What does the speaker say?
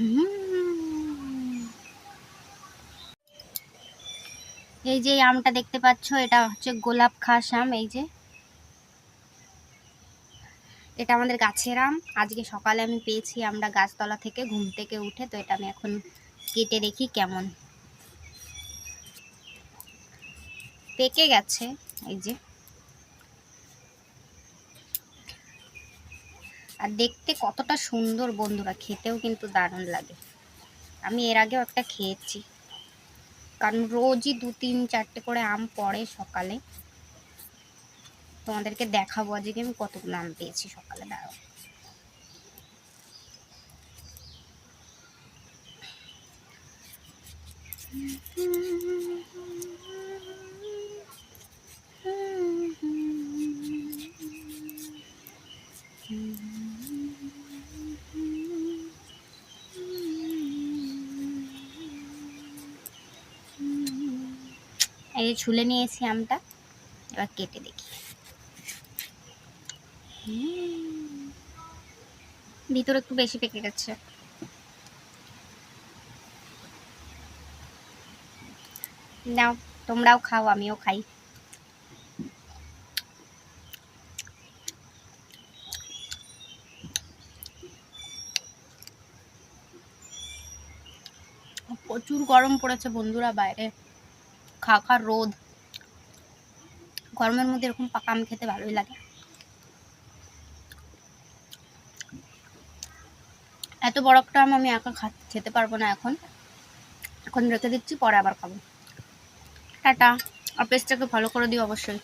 এই যে আমটা দেখতে পাচ্ছ, এটা হচ্ছে গোলাপ খাস আম, এই যে। এটা আমাদের গাছের আম। আজকে সকালে আমি পেয়েছি আমরা গাছতলা থেকে ঘুম থেকে উঠে, তো এটা আমি এখন কেটে দেখি কেমন। পেকে গেছে, এই যে। আর দেখতে কতটা সুন্দর বন্ধুরা, খেতেও কিন্তু দারুণ লাগে। আমি এর আগেও একটা খেয়েছি। কারণ রোজই দু, তিন, চারটে করে আম পড়ে সকালে। তোমাদেরকে দেখাবো আজকে আমি কতগুলো আম পেয়েছি সকালে, দাঁড়াও। এই যে ছুলে নিয়েছি আমটা, এবার কেটে দেখি। ভিতরে একটু বেশি পেকে গেছে। নাও, তোমরাও খাও, আমিও খাই। প্রচুর গরম পড়েছে বন্ধুরা বাইরে। খাখা রোদ। গরমের মধ্যে এরকম পাকা আম খেতে ভালোই লাগে। এত বড় একটা আম আমি খা খেতে পারব না এখন। এখন রেখে দিচ্ছি, পরে আবার খাব। টাটা। আর পেস্টটাকে ফলো করে দিও অবশ্যই।